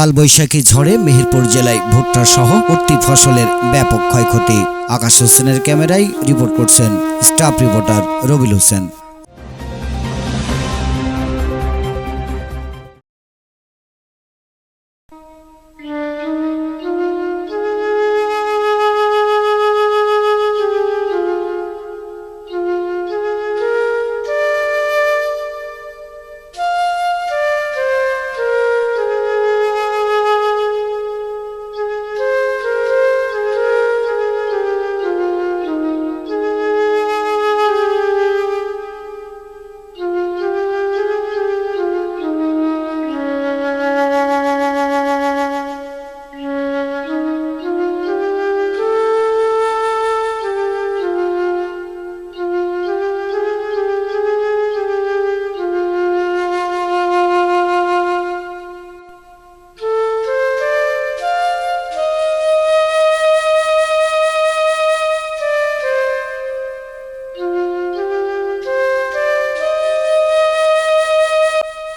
কালবৈশাখী ঝড়ে মেহেরপুর জেলায় ভুট্টা সহ উঠতি ফসলের ব্যাপক ক্ষয়ক্ষতি। আকাশ হোসেনের ক্যামেরায় রিপোর্ট করছেন স্টাফ রিপোর্টার রবিল হোসেন।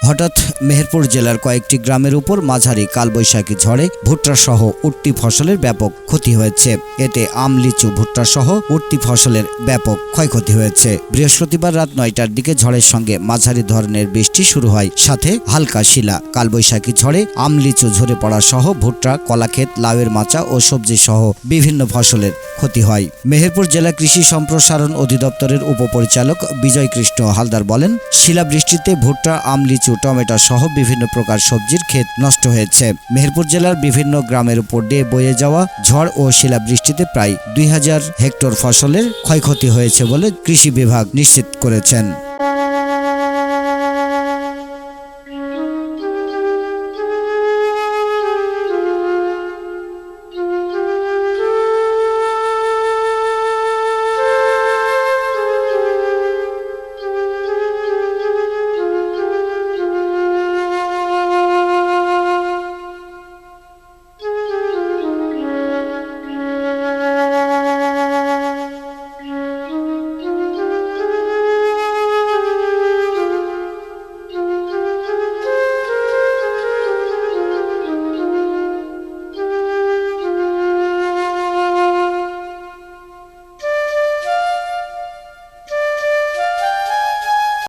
হঠাৎ মেহেরপুর জেলার কয়েকটি গ্রামের উপর মাঝারি কালবৈশাখী ঝড়ে ভুট্টা সহ উঠতি ফসলের ব্যাপক ক্ষতি হয়েছে। এতে আম লিচু ভুট্টা সহ উঠতি ফসলের ব্যাপক ক্ষয়ক্ষতি হয়েছে। বৃহস্পতিবার রাত নয়টার দিকে ঝড়ের সঙ্গে মাঝারি ধরনের বৃষ্টি শুরু হয়। সাথে হালকা শিলা কালবৈশাখী ঝড়ে আম লিচু ঝরে পড়া সহ ভুট্টা, কলাক্ষেত, লাউয়ের মাচা ও সবজি সহ বিভিন্ন ফসলের ক্ষতি হয়। মেহেরপুর জেলা কৃষি সম্প্রসারণ অধিদপ্তরের উপপরিচালক বিজয় কৃষ্ণ হালদার বলেন, শিলাবৃষ্টিতে ভুট্টা আম লিচু টমেটো সহ বিভিন্ন প্রকার সবজির ক্ষেত নষ্ট হয়েছে। মেহেরপুর জেলার বিভিন্ন গ্রামের উপর দিয়ে বয়ে যাওয়া ঝড় ও শিলাবৃষ্টিতে প্রায় দুই হাজার হেক্টর ফসলের ক্ষয়ক্ষতি হয়েছে বলে কৃষি বিভাগ নিশ্চিত করেছেন।